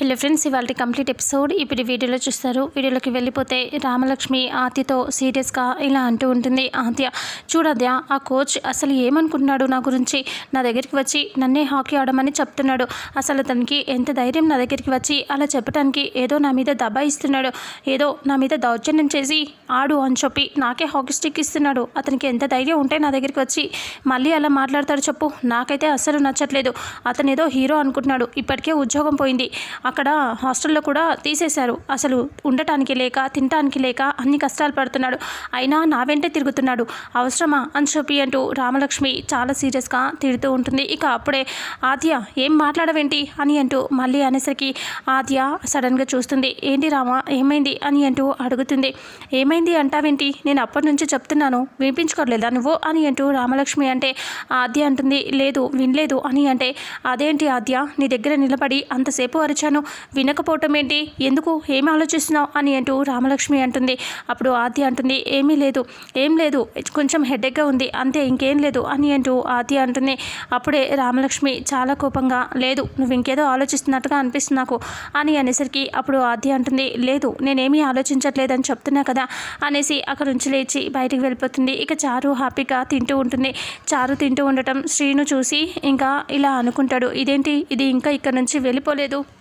Hello friends ఇవాళ complete episode. ఇప్పుడు వీడియోలో చూస్తారు. వీడియోలోకి వెళ్ళిపోతే రామలక్ష్మి ఆతితో సీరియస్గా ఇలా అంటూ ఉంటుంది. ఆత్య చూడద్యా ఆ కోచ్ అసలు ఏమనుకుంటున్నాడు నా గురించి? నా దగ్గరికి వచ్చి నన్నే హాకీ ఆడమని చెప్తున్నాడు. అసలు అతనికి ఎంత ధైర్యం నా దగ్గరికి వచ్చి అలా చెప్పడానికి ఏదో నా మీద దబాయిస్తున్నాడు ఏదో నా మీద దౌర్జన్యం చేసి ఆడు అని చెప్పి నాకే హాకీ స్టిక్ ఇస్తున్నాడు. అతనికి ఎంత ధైర్యం ఉంటే నా దగ్గరికి వచ్చి మళ్ళీ అలా మాట్లాడతాడు చెప్పు. నాకైతే అస్సలు నచ్చట్లేదు. అతను ఏదో హీరో అనుకుంటున్నాడు. ఇప్పటికే ఉద్యోగం పోయింది. అక్కడ హాస్టల్లో కూడా తీసేశారు. అసలు ఉండటానికి లేక తినటానికి లేక అన్ని కష్టాలు పడుతున్నాడు. అయినా నా వెంటే తిరుగుతున్నాడు. అవసరమా? అని చెప్పి అంటూ రామలక్ష్మి చాలా సీరియస్గా తిడుతూ ఉంటుంది. ఇక అప్పుడే ఆద్య ఏం మాట్లాడవేంటి? అని అంటూ మళ్ళీ అనేసరికి ఆద్య సడన్గా చూస్తుంది. ఏంటి రామ? ఏమైంది? అని అంటూ అడుగుతుంది. ఏమైంది? అంటావేంటి? నేను అప్పటి నుంచి చెప్తున్నాను. వినిపించుకోలేదా నువ్వు? అని అంటూ రామలక్ష్మి అంటే ఆద్య అంటుంది లేదు వినలేదు అని అంటే అదేంటి ఆద్య? నీ దగ్గర నిలబడి అంతసేపు అరిచాను. వినకపోవటం ఏంటి? ఎందుకు? ఏం ఆలోచిస్తున్నావు? అని అంటూ రామలక్ష్మి అంటుంది. అప్పుడు ఆద్య అంటుంది ఏమీ లేదు ఏం లేదు కొంచెం హెడేక్గా ఉంది అంతే ఇంకేం లేదు అని అంటూ ఆద్య అంటుంది. అప్పుడే రామలక్ష్మి చాలా కోపంగా లేదు నువ్వు ఇంకేదో ఆలోచిస్తున్నట్టుగా అనిపిస్తుంది నాకు అని అనేసరికి అప్పుడు ఆద్య అంటుంది లేదు నేనేమీ ఆలోచించట్లేదని చెప్తున్నా కదా అనేసి అక్కడ నుంచి లేచి బయటికి వెళ్ళిపోతుంది. ఇక చారు హ్యాపీగా తింటూ ఉంటుంది. చారు తింటూ ఉండటం శ్రీను చూసి ఇంకా ఇలా అనుకుంటాడు ఇదేంటి? ఇది ఇంకా ఇక్కడ నుంచి వెళ్ళిపోలేదు?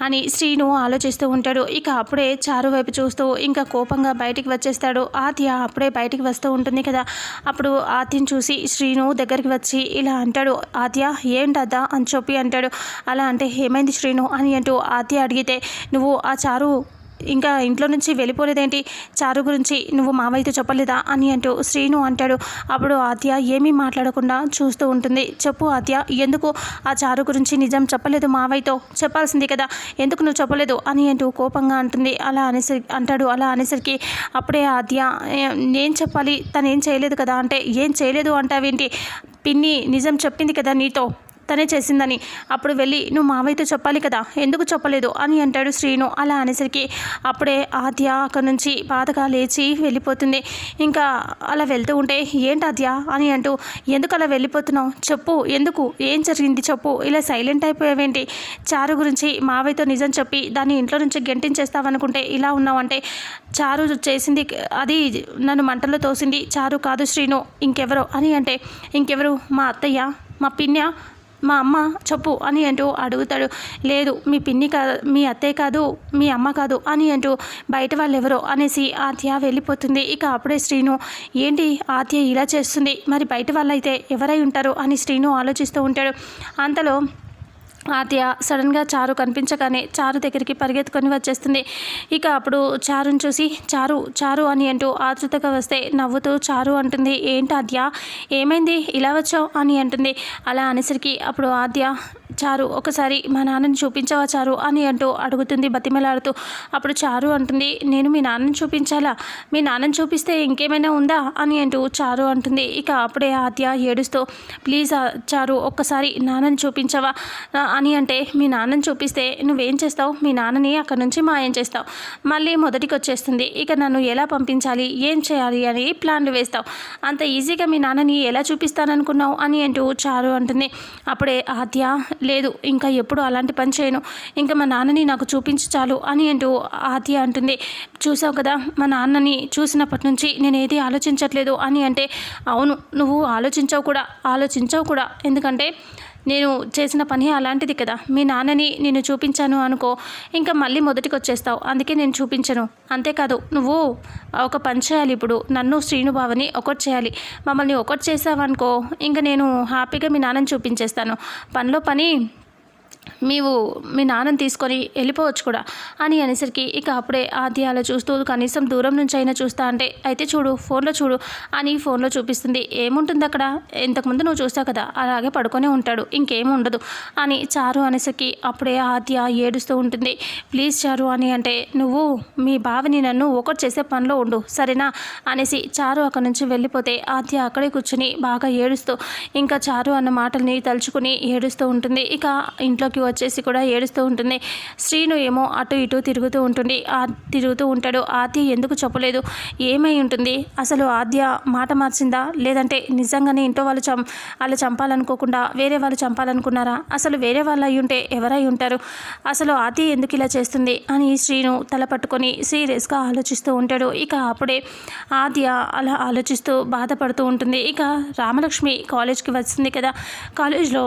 అని శ్రీను ఆలోచిస్తూ ఉంటాడు. ఇక అప్పుడే చారు వైపు చూస్తూ ఇంకా కోపంగా బయటికి వచ్చేస్తాడు. ఆద్య అప్పుడే బయటికి వస్తూ ఉంటుంది కదా. అప్పుడు ఆద్యని చూసి శ్రీను దగ్గరికి వచ్చి ఇలా అంటాడు. ఆద్య ఏంటద్దా అని చెప్పి అంటాడు. అలా అంటే ఏమైంది శ్రీను? అని అంటూ ఆద్య అడిగితే నువ్వు ఆ చారు ఇంకా ఇంట్లో నుంచి వెళ్ళిపోలేదేంటి? చారు గురించి నువ్వు మావయ్యతో చెప్పలేదా? అని అంటూ శ్రీను అంటాడు. అప్పుడు ఆద్య ఏమీ మాట్లాడకుండా చూస్తూ ఉంటుంది. చెప్పు ఆద్య ఎందుకు ఆ చారు గురించి నిజం చెప్పలేదు మావయ్యతో? చెప్పాల్సింది కదా. ఎందుకు నువ్వు చెప్పలేదు? అని అంటూ కోపంగా అంటుంది. అలా అనేసరి అంటాడు. అలా అనేసరికి అప్పుడే ఆద్య నేను చెప్పాలి. తను ఏం చేయలేదు కదా? అంటే ఏం చేయలేదు అంటావేంటి? పిన్ని నిజం చెప్పింది కదా నీతో? తనే చేసిందని. అప్పుడు వెళ్ళి నువ్వు మావయ్యతో చెప్పాలి కదా ఎందుకు చెప్పలేదు? అని అంటాడు శ్రీను. అలా అనేసరికి అప్పుడే ఆద్య అక్కడి నుంచి బాధగా లేచి వెళ్ళిపోతుంది. ఇంకా అలా వెళ్తూ ఉంటే ఏంటి ఆద్య? అని అంటూ ఎందుకు అలా వెళ్ళిపోతున్నావు? చెప్పు ఎందుకు? ఏం జరిగింది చెప్పు? ఇలా సైలెంట్ అయిపోయావేంటి? చారు గురించి మావయ్యతో నిజం చెప్పి దాన్ని ఇంట్లో నుంచి గెంటించేస్తావనుకుంటే ఇలా ఉన్నావంటే చారు చేసింది అది నన్ను మంటల్లో తోసింది చారు కాదు శ్రీను ఇంకెవరో? అని అంటే ఇంకెవరు? మా అత్తయ్య మా పిన్య మా అమ్మ చెప్పు అని అంటూ అడుగుతాడు. లేదు మీ పిన్ని కాదు మీ అత్తయ్య కాదు మీ అమ్మ కాదు అని అంటూ బయట వాళ్ళు ఎవరో అనేసి ఆత్య వెళ్ళిపోతుంది. ఇక అప్పుడే శ్రీను ఏంటి ఆత్య ఇలా చేస్తుంది? మరి బయట వాళ్ళైతే ఎవరై ఉంటారు? అని శ్రీను ఆలోచిస్తూ ఉంటాడు. అంతలో ఆద్య సడన్గా చారు కనిపించగానే చారు దగ్గరికి పరిగెత్తుకొని వచ్చేస్తుంది. ఇక అప్పుడు చారుని చూసి చారు చారు అని అంటూ ఆతృతగా వస్తే నవ్వుతూ చారు అంటుంది ఏంటి ఆద్య? ఏమైంది? ఇలా వచ్చావు? అని అంటుంది. అలా అనేసరికి అప్పుడు ఆద్య చారు ఒకసారి మా నాన్నని చూపించవా చారు? అని అంటూ అడుగుతుంది బతిమలాడుతూ. అప్పుడు చారు అంటుంది నేను మీ నాన్నని చూపించాలా? మీ నాన్నని చూపిస్తే ఇంకేమైనా ఉందా? అని అంటూ చారు అంటుంది. ఇక అప్పుడే ఆద్య ఏడుస్తూ ప్లీజ్ చారు ఒక్కసారి నాన్నని చూపించవా? అని అంటే మీ నాన్నని చూపిస్తే నువ్వేం చేస్తావు? మీ నాన్నని అక్కడ నుంచి మాయం చేస్తావు. మళ్ళీ మొదటికి వచ్చేస్తుంది ఇక నన్ను ఎలా పంపించాలి? ఏం చేయాలి? అని ప్లాన్లు వేస్తావు. అంత ఈజీగా మీ నాన్నని ఎలా చూపిస్తాననుకున్నావు? అని అంటూ చారు అంటుంది. అప్పుడే ఆద్య లేదు ఇంకా ఎప్పుడు అలాంటి పని చేయను. ఇంకా మా నాన్నని నాకు చూపించు చాలు అని అంటూ ఆద్య అంటుంది. చూసావు కదా మా నాన్నని చూసినప్పటి నుంచి నేను ఏది ఆలోచించట్లేదు అని అంటే అవును నువ్వు ఆలోచించావు కూడా ఆలోచించావు కూడా. ఎందుకంటే నేను చేసిన పని అలాంటిది కదా. మీ నాన్నని నేను చూపించాను అనుకో ఇంకా మళ్ళీ మొదటికి వచ్చేస్తావు అందుకే నేను చూపించను. అంతేకాదు నువ్వు ఒక పని చేయాలి ఇప్పుడు. నన్ను శ్రీనుభావని ఒకటి చేయాలి. మమ్మల్ని ఒకటి చేసావనుకో ఇంకా నేను హ్యాపీగా మీ నాన్నని చూపించేస్తాను. పనిలో పని మీవు మీ నాన్నని తీసుకొని వెళ్ళిపోవచ్చు కూడా. అని అనేసరికి ఇక అప్పుడే ఆద్య అలా చూస్తూ కనీసం దూరం నుంచి అయినా చూస్తా అంటే అయితే చూడు ఫోన్లో చూడు అని ఫోన్లో చూపిస్తుంది. ఏముంటుంది అక్కడ? ఇంతకుముందు నువ్వు చూస్తావు కదా అలాగే పడుకొనే ఉంటాడు ఇంకేం ఉండదు అని చారు అనేసరికి అప్పుడే ఆద్య ఏడుస్తూ ఉంటుంది. ప్లీజ్ చారు అని అంటే నువ్వు మీ బావని నన్ను ఒకటి చేసే పనిలో ఉండు సరేనా? అనేసి చారు అక్కడి నుంచి వెళ్ళిపోతే ఆద్య అక్కడే కూర్చుని బాగా ఏడుస్తూ ఇంకా చారు అన్న మాటల్ని తలుచుకుని ఏడుస్తూ ఉంటుంది. ఇక ఇంట్లో గదిలోకి వచ్చేసి కూడా ఏడుస్తూ ఉంటుంది. శ్రీను ఏమో అటు ఇటు తిరుగుతూ ఉంటుంది. ఆ తిరుగుతూ ఉంటాడు. ఆద్య ఎందుకు చెప్పలేదు? ఏమై ఉంటుంది? అసలు ఆద్య మాట మార్చిందా? లేదంటే నిజంగానే ఇంట్లో వాళ్ళు చం వాళ్ళు చంపాలనుకోకుండా వేరే వాళ్ళు చంపాలనుకున్నారా? అసలు వేరే వాళ్ళు అయి ఉంటే ఎవరై ఉంటారు? అసలు ఆద్య ఎందుకు ఇలా చేస్తుంది? అని శ్రీను తల పట్టుకొని సీరియస్గా ఆలోచిస్తూ ఉంటాడు. ఇక అప్పుడే ఆద్య అలా ఆలోచిస్తూ బాధపడుతూ ఉంటుంది. ఇక రామలక్ష్మి కాలేజ్కి వస్తుంది కదా. కాలేజ్లో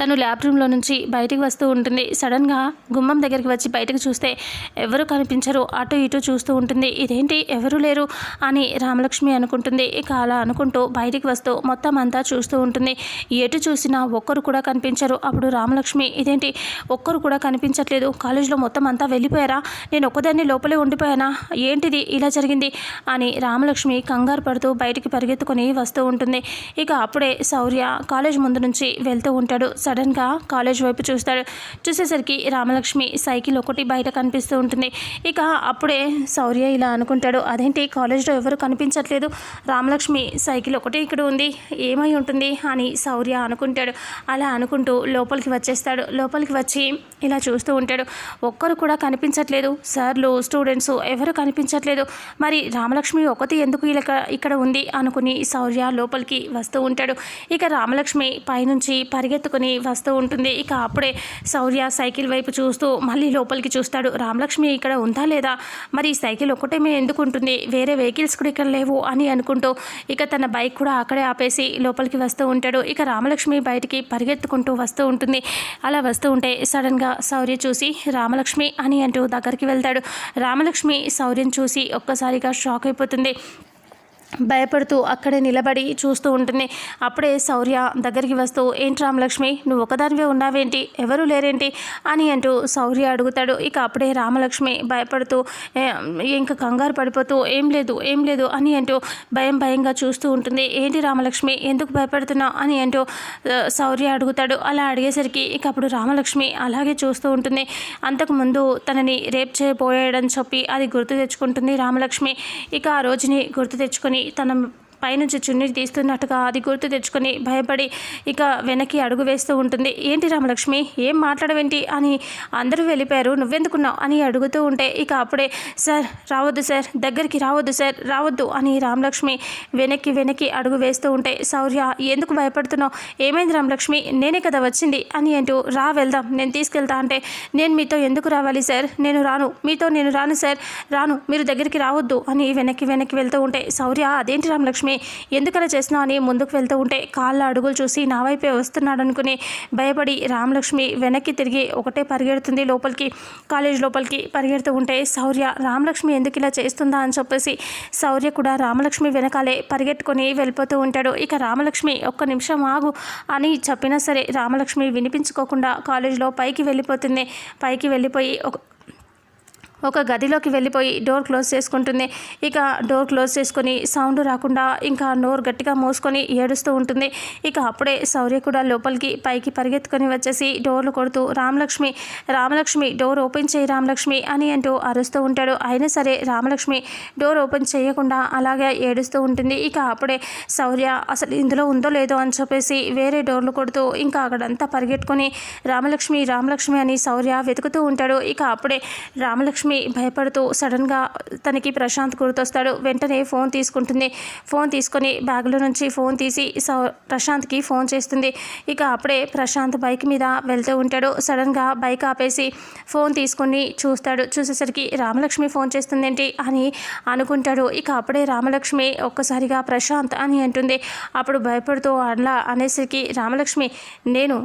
తను ల్యాబ్ రూమ్లో నుంచి బయటికి వస్తూ ఉంటుంది. సడన్గా గుమ్మం దగ్గరికి వచ్చి బయటకు చూస్తే ఎవరు కనిపించరు. అటు ఇటు చూస్తూ ఉంటుంది. ఇదేంటి? ఎవరు లేరు అని రామలక్ష్మి అనుకుంటుంది. ఇక అలా అనుకుంటూ బయటికి వస్తూ మొత్తం అంతా చూస్తూ ఉంటుంది. ఎటు చూసినా ఒక్కరు కూడా కనిపించరు. అప్పుడు రామలక్ష్మి ఇదేంటి? ఒక్కరు కూడా కనిపించట్లేదు. కాలేజ్లో మొత్తం అంతా వెళ్ళిపోయారా? నేను ఒక్కదాన్ని లోపలే ఉండిపోయానా? ఏంటిది? ఇలా జరిగింది? అని రామలక్ష్మి కంగారు పడుతూ బయటికి పరిగెత్తుకొని వస్తూ ఉంటుంది. ఇక అప్పుడే శౌర్య కాలేజ్ ముందు నుంచి వెళ్తూ ఉంటాడు. సడన్గా కాలేజ్ వైపు చూస్తాడు. చూసేసరికి రామలక్ష్మి సైకిల్ ఒకటి బయట కనిపిస్తూ ఉంటుంది. ఇక అప్పుడే శౌర్య ఇలా అనుకుంటాడు అదేంటి కాలేజ్లో ఎవరు కనిపించట్లేదు? రామలక్ష్మి సైకిల్ ఒకటి ఇక్కడ ఉంది ఏమై ఉంటుంది? అని శౌర్య అనుకుంటాడు. అలా అనుకుంటూ లోపలికి వచ్చేస్తాడు. లోపలికి వచ్చి ఇలా చూస్తూ ఉంటాడు ఒక్కరు కూడా కనిపించట్లేదు. సార్లు స్టూడెంట్స్ ఎవరు కనిపించట్లేదు. మరి రామలక్ష్మి ఒకటి ఎందుకు ఇలా ఇక్కడ ఉంది? అనుకుని శౌర్య లోపలికి వస్తూ ఉంటాడు. ఇక రామలక్ష్మి పైనుంచి పరిగెత్తుకుని వస్తూ ఉంటుంది. ఇక అప్పుడే శౌర్య సైకిల్ వైపు చూస్తూ మళ్ళీ లోపలికి చూస్తాడు. రామలక్ష్మి ఇక్కడ ఉందా లేదా? మరి ఈ సైకిల్ మేము ఎందుకు ఉంటుంది? వేరే వెహికల్స్ కూడా ఇక్కడ లేవు అని అనుకుంటూ ఇక తన బైక్ కూడా అక్కడే ఆపేసి లోపలికి వస్తూ ఉంటాడు. ఇక రామలక్ష్మి బయటికి పరిగెత్తుకుంటూ వస్తూ ఉంటుంది. అలా వస్తూ ఉంటే సడన్గా శౌర్య చూసి రామలక్ష్మి అని అంటూ దగ్గరికి వెళ్తాడు. రామలక్ష్మి శౌర్యం చూసి ఒక్కసారిగా షాక్ అయిపోతుంది. భయపడుతూ అక్కడే నిలబడి చూస్తూ ఉంటుంది అప్పుడే శౌర్య దగ్గరికి వస్తూ ఏంటి రామలక్ష్మి నువ్వు ఒకదానివే ఉన్నావేంటి? ఎవరు లేరేంటి? అని అంటూ శౌర్య అడుగుతాడు. ఇక అప్పుడే రామలక్ష్మి భయపడుతూ ఇంకా కంగారు పడిపోతూ ఏం లేదు ఏం లేదు అని అంటూ భయం భయంగా చూస్తూ ఉంటుంది. ఏంటి రామలక్ష్మి ఎందుకు భయపడుతున్నావు? అని అంటూ శౌర్య అడుగుతాడు. అలా అడిగేసరికి ఇక అప్పుడు రామలక్ష్మి అలాగే చూస్తూ ఉంటుంది. అంతకుముందు తనని రేప్ చేయబోయాడని చెప్పి అది గుర్తు తెచ్చుకుంటుంది రామలక్ష్మి. ఇక ఆ రోజుని గుర్తు తెచ్చుకొని తన పైనుంచి చున్నీ తీస్తున్నట్టుగా అది గుర్తు తెచ్చుకొని భయపడి ఇక వెనక్కి అడుగు వేస్తూ ఉంటుంది. ఏంటి రామలక్ష్మి? ఏం మాట్లాడవేంటి? అని అందరూ వెళ్ళిపోయారు. నువ్వెందుకున్నావు? అని అడుగుతూ ఉంటే ఇక అప్పుడే సార్ రావద్దు సార్ దగ్గరికి రావద్దు సార్ రావద్దు అని రామలక్ష్మి వెనక్కి వెనక్కి అడుగు వేస్తూ ఉంటే శౌర్య ఎందుకు భయపడుతున్నావు? ఏమైంది రామలక్ష్మి? నేనే కదా వచ్చింది అని అంటూ రా వెళ్దాం నేను తీసుకెళ్తా అంటే నేను మీతో ఎందుకు రావాలి సార్? నేను రాను మీతో నేను రాను సార్ రాను మీరు దగ్గరికి రావద్దు అని వెనక్కి వెనక్కి వెళ్తూ ఉంటే శౌర్య అదేంటి రామలక్ష్మి? ఎందుకలా చేస్తున్నావు అని ముందుకు వెళ్తూ ఉంటే కాళ్ళ అడుగులు చూసి నా వైపే వస్తున్నాడు అనుకుని భయపడి రామలక్ష్మి వెనక్కి తిరిగి ఒకటే పరిగెడుతుంది లోపలికి కాలేజ్ లోపలికి పరిగెడుతూ ఉంటే శౌర్య రామలక్ష్మి ఎందుకు ఇలా చేస్తుందా? అని చెప్పేసి శౌర్య కూడా రామలక్ష్మి వెనకాలే పరిగెట్టుకొని వెళ్ళిపోతూ ఉంటాడు. ఇక రామలక్ష్మి ఒక్క నిమిషం ఆగు అని చెప్పినా సరే రామలక్ష్మి వినిపించుకోకుండా కాలేజ్లో పైకి వెళ్ళిపోతుంది. పైకి వెళ్ళిపోయి ఒక గదిలోకి వెళ్ళిపోయి డోర్ క్లోజ్ చేసుకుంటుంది. ఇక డోర్ క్లోజ్ చేసుకొని సౌండ్ రాకుండా ఇంకా నోరు గట్టిగా మోసుకొని ఏడుస్తూ ఉంటుంది. ఇక అప్పుడే శౌర్య కూడా లోపలికి పైకి పరిగెత్తుకొని వచ్చేసి డోర్లు కొడుతూ రామలక్ష్మి రామలక్ష్మి డోర్ ఓపెన్ చేయి రామలక్ష్మి అని అంటూ అరుస్తూ ఉంటాడు. అయినా సరే రామలక్ష్మి డోర్ ఓపెన్ చేయకుండా అలాగే ఏడుస్తూ ఉంటుంది. ఇక అప్పుడే శౌర్య అసలు ఇందులో ఉందో లేదో అని చెప్పేసి వేరే డోర్లు కొడుతూ ఇంకా అక్కడంతా పరిగెట్టుకొని రామలక్ష్మి రామలక్ష్మి అని శౌర్య వెతుకుతూ ఉంటాడు. ఇక అప్పుడే రామలక్ష్మి భయపడుతూ సడన్గా తనకి ప్రశాంత్ గుర్తొస్తాడు. వెంటనే ఫోన్ తీసుకుంటుంది. ఫోన్ తీసుకొని బ్యాగ్లో నుంచి ఫోన్ తీసి సౌ ప్రశాంత్కి ఫోన్ చేస్తుంది. ఇక అప్పుడే ప్రశాంత్ బైక్ మీద వెళ్తూ ఉంటాడు. సడన్గా బైక్ ఆపేసి ఫోన్ తీసుకొని చూస్తాడు. చూసేసరికి రామలక్ష్మి ఫోన్ చేస్తుందేంటి అని అనుకుంటాడు. ఇక అప్పుడే రామలక్ష్మి ఒక్కసారిగా ప్రశాంత్ అని అంటుంది. అప్పుడు భయపడుతూ అలా అనేసరికి రామలక్ష్మి నేను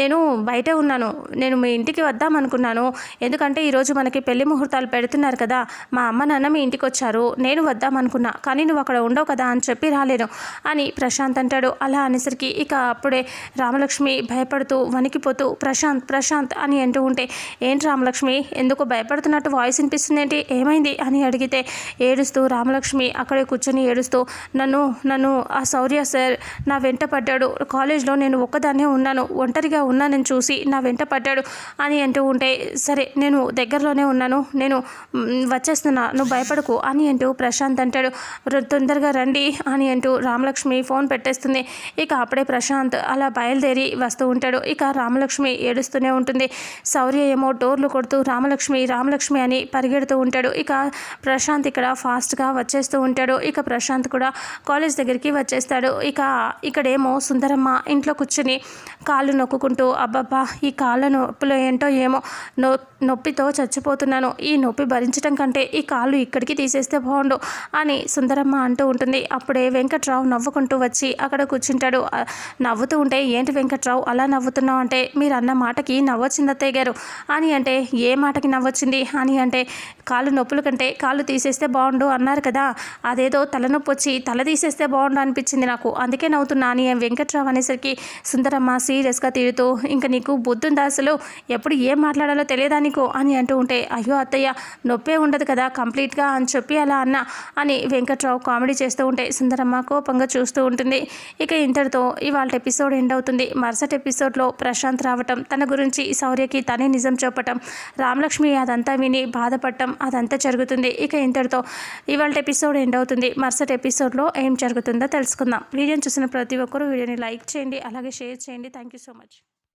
నేను బయటే ఉన్నాను. నేను మీ ఇంటికి వద్దాం అనుకున్నాను. ఎందుకంటే ఈరోజు మనకి పెళ్ళి ముహూర్తాలు పెడుతున్నారు కదా మా అమ్మ నాన్న మీ ఇంటికి వచ్చారు నేను వద్దామనుకున్నా కానీ నువ్వు అక్కడ ఉండవు కదా అని చెప్పి రాలేను అని ప్రశాంత్ అంటాడు. అలా అనేసరికి ఇక అప్పుడే రామలక్ష్మి భయపడుతూ వణికిపోతూ ప్రశాంత్ ప్రశాంత్ అని అంటూ ఉంటే ఏంటి రామలక్ష్మి ఎందుకు భయపడుతున్నట్టు వాయిస్ వినిపిస్తుంది ఏంటి ఏమైంది? అని అడిగితే ఏడుస్తూ రామలక్ష్మి అక్కడే కూర్చొని ఏడుస్తూ నన్ను నన్ను ఆ శౌర్య సార్ నా వెంట పడ్డాడు. కాలేజ్లో నేను ఒక్కదాన్నే ఉన్నాను. ఒంటరిగా ఉన్నానని చూసి నా వెంట పడ్డాడు అని అంటూ ఉంటే సరే నేను దగ్గరలోనే ఉన్నాను. నేను వచ్చేస్తున్నా. నువ్వు భయపడకు అని అంటూ ప్రశాంత్ అంటాడు. తొందరగా రండి అని అంటూ రామలక్ష్మి ఫోన్ పెట్టేస్తుంది. ఇక అప్పుడే ప్రశాంత్ అలా బయలుదేరి వస్తూ ఉంటాడు. ఇక రామలక్ష్మి ఏడుస్తూనే ఉంటుంది. శౌర్య ఏమో డోర్లు కొడుతూ రామలక్ష్మి రామలక్ష్మి అని పరిగెడుతూ ఉంటాడు. ఇక ప్రశాంత్ ఇక్కడ ఫాస్ట్గా వచ్చేస్తూ ఉంటాడు. ఇక ప్రశాంత్ కూడా కాలేజ్ దగ్గరికి వచ్చేస్తాడు. ఇక ఇక్కడేమో సుందరమ్మ ఇంట్లో కూర్చుని కాళ్ళు నొక్కుంటూ అబ్బబ్బా ఈ కాళ్ళ నొప్పులు ఏంటో ఏమో నొ నొప్పితో చచ్చిపోతున్నాను. ఈ నొప్పి భరించడం కంటే ఈ కాళ్ళు ఇక్కడికి తీసేస్తే బాగుండు అని సుందరమ్మ అంటూ ఉంటుంది. అప్పుడే వెంకట్రావు నవ్వుకుంటూ వచ్చి అక్కడ కూర్చుంటాడు. నవ్వుతూ ఉంటే ఏంటి వెంకట్రావు అలా నవ్వుతున్నావు అంటే మీరు అన్న మాటకి నవ్వొచ్చింది అత్తయ్య గారు. అని అంటే ఏ మాటకి నవ్వొచ్చింది? అని అంటే కాళ్ళు నొప్పుల కంటే కాళ్ళు తీసేస్తే బాగుండు అన్నారు కదా. అదేదో తలనొప్పి వచ్చి తల తీసేస్తే బాగుండు అనిపించింది నాకు. అందుకే నవ్వుతున్నా అని వెంకట్రావు అనేసరికి సుందరమ్మ సీరియస్గా తీరుతూ ఇంకా నీకు బుద్ధుందా అసలు? ఎప్పుడు ఏం మాట్లాడాలో తెలియదా నీకు? అని అంటూ ఉంటే అయ్యో అత్తయ్య నొప్పే ఉండదు కదా కంప్లీట్గా అని చెప్పి అలా అన్న అని వెంకట్రావు కామెడీ చేస్తూ ఉంటే సుందరమ్మ కోపంగా చూస్తూ ఉంటుంది. ఇక ఇంతటితో ఇవాళ ఎపిసోడ్ ఎండ్ అవుతుంది. మరుసటి ఎపిసోడ్లో ప్రశాంత్ రావటం తన గురించి శౌర్యకి తనే నిజం చెప్పటం రామలక్ష్మి అదంతా విని బాధపడటం అదంతా జరుగుతుంది. ఇక ఇంతటితో ఇవాళ ఎపిసోడ్ ఎండ్ అవుతుంది. మరుసటి ఎపిసోడ్లో ఏం జరుగుతుందో తెలుసుకుందాం. వీడియోని చూసిన ప్రతి ఒక్కరూ వీడియోని లైక్ చేయండి అలాగే షేర్ చేయండి. Thank you so much.